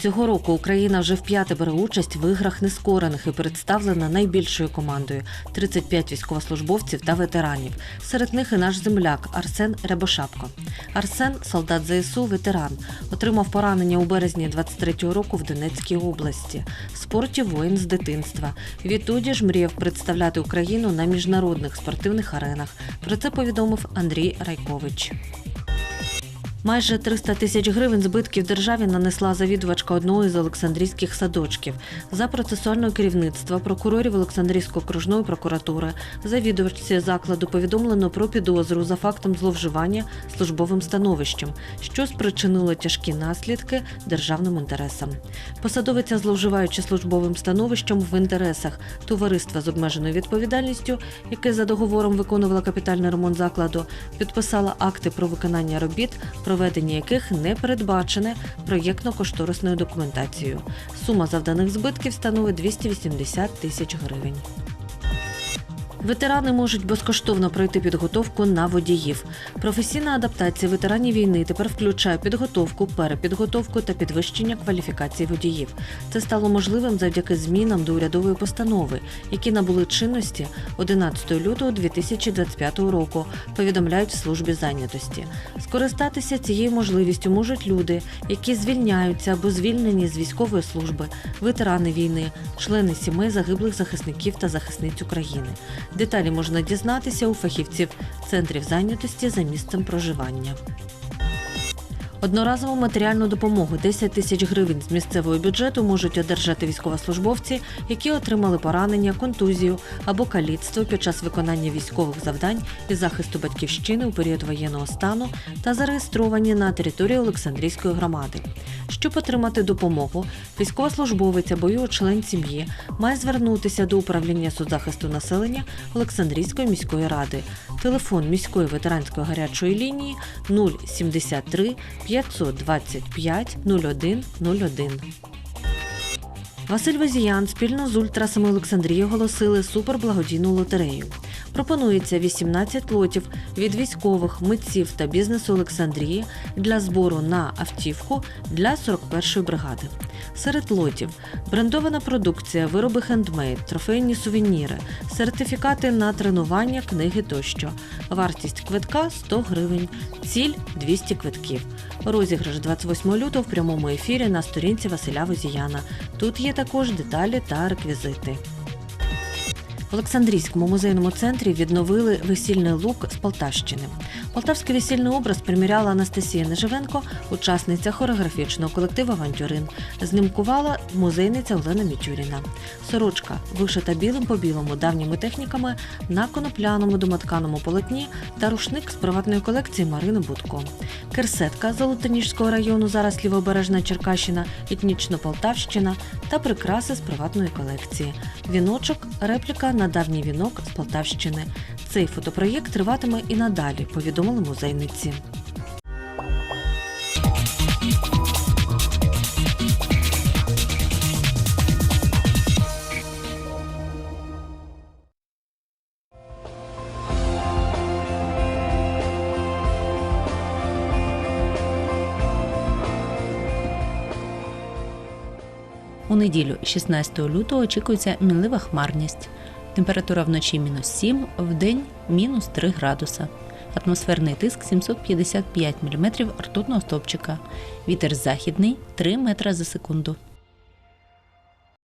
Цього року Україна вже вп'яте бере участь в іграх нескорених і представлена найбільшою командою 35 військовослужбовців та ветеранів. Серед них і наш земляк Арсен Рябошапко. Арсен солдат ЗСУ, ветеран, отримав поранення у березні 23-го року в Донецькій області. В спорті воїн з дитинства. Відтоді ж мріяв представляти Україну на міжнародних спортивних аренах. Про це повідомив Андрій Райкович. Майже 300 тисяч гривень збитків державі нанесла завідувачка одного із Олександрійських садочків. За процесуального керівництва прокурорів Олександрійської окружної прокуратури завідувачці закладу повідомлено про підозру за фактом зловживання службовим становищем, що спричинило тяжкі наслідки державним інтересам. Посадовиця, зловживаючи службовим становищем в інтересах товариства з обмеженою відповідальністю, яке за договором виконувало капітальний ремонт закладу, підписала акти про виконання робіт, проведення яких не передбачене проєктно-кошторисною документацією. Сума завданих збитків становить 280 тисяч гривень. Ветерани можуть безкоштовно пройти підготовку на водіїв. Професійна адаптація ветеранів війни тепер включає підготовку, перепідготовку та підвищення кваліфікації водіїв. Це стало можливим завдяки змінам до урядової постанови, які набули чинності 11 лютого 2025 року. Повідомляють в службі зайнятості. Скористатися цією можливістю можуть люди, які звільняються або звільнені з військової служби, ветерани війни, члени сімей загиблих захисників та захисниць України. Деталі можна дізнатися у фахівців центрів зайнятості за місцем проживання. Одноразову матеріальну допомогу 10 тисяч гривень з місцевого бюджету можуть одержати військовослужбовці, які отримали поранення, контузію або каліцтво під час виконання військових завдань і захисту батьківщини у період воєнного стану та зареєстровані на території Олександрійської громади. Щоб отримати допомогу, військовослужбовець або його член сім'ї має звернутися до управління соцзахисту населення Олександрійської міської ради. Телефон міської ветеранської гарячої лінії 073 525 01 01. Василь Возіян спільно з ультрасами Олександрії оголосили суперблагодійну лотерею. Пропонується 18 лотів від військових, митців та бізнесу Олександрії для збору на автівку для 41-ї бригади. Серед лотів брендована продукція, вироби хендмейд, трофейні сувеніри, сертифікати на тренування, книги тощо. Вартість квитка 100 гривень, ціль 200 квитків. Розіграш 28 лютого в прямому ефірі на сторінці Василя Возіяна. Тут є також деталі та реквізити. В Олександрійському музейному центрі відновили весільний лук з Полтавщини. Полтавський весільний образ приміряла Анастасія Неживенко, учасниця хореографічного колективу Авантюрин. Знімкувала музейниця Олена Мітюріна. Сорочка вишита білим по білому давніми техніками на конопляному домотканому полотні та рушник з приватної колекції Марини Будко. Керсетка Золотоніжського району, зараз лівобережна Черкащина, етнічно Полтавщина та прикраси з приватної колекції. Віночок репліка на давній вінок з Полтавщини. Цей фотопроєкт триватиме і надалі, повідомили музейниці. У неділю, 16 лютого, очікується мінлива хмарність. Температура вночі мінус 7, в день мінус 3 градуса. Атмосферний тиск 755 мм ртутного стовпчика. Вітер західний 3 метра за секунду.